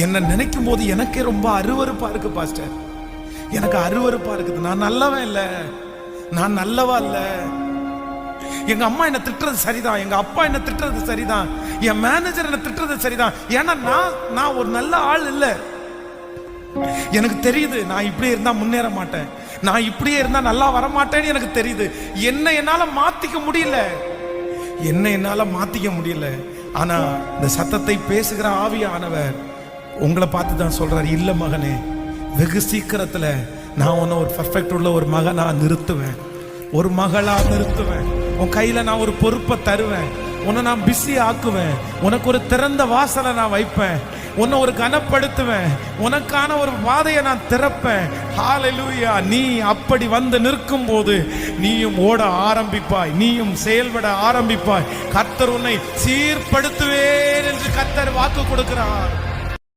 என்ன நினைக்கும் போது எனக்கே ரொம்ப அருவறுப்பா இருக்கு பாஸ்டர். எனக்கு அருவறுப்பா இருக்குது. நான் நல்லவன் இல்ல. நான் நல்லவா இல்ல. எங்க அம்மா என்ன திட்டுறது சரிதான். எங்க அப்பா என்ன திட்டுறது சரிதான். என் மேனேஜர் என்ன திட்டுறது சரிதான். ஏன்னா நான் நான் ஒரு நல்ல ஆள் இல்ல. எனக்கு தெரியுது நான் இப்படியே இருந்தா முன்னேற மாட்டேன். நான் இப்படியே இருந்தா நல்லா வர மாட்டேன்னு எனக்கு தெரியுது. என்ன என்னால மாத்திக்க முடியல. என்ன என்னால மாத்திக்க முடியல. ஆனா இந்த சத்தத்தை பேசுகிற ஆவியானவர் உங்களை பார்த்து தான் சொல்கிறார் இல்லை மகனே வெகு சீக்கிரத்தில் நான் உன்னை ஒரு பர்ஃபெக்ட் உள்ள ஒரு மகனாக நிறுத்துவேன். ஒரு மகளாக நிறுத்துவேன். உன் கையில் நான் ஒரு பொறுப்பை தருவேன். உன்னை நான் பிஸி ஆக்குவேன். உனக்கு ஒரு திறந்த வாசலை நான் வைப்பேன். உன்னை ஒரு கனப்படுத்துவேன். உனக்கான ஒரு பாதையை நான் திறப்பேன். ஹalleluya நீ அப்படி வந்து நிற்கும் போது நீயும் ஓட ஆரம்பிப்பாய். நீயும் செயல்பட ஆரம்பிப்பாய். கர்த்தர் உன்னை சீர்படுத்துவேன் என்று கத்தர் வாக்கு கொடுக்கிறார்.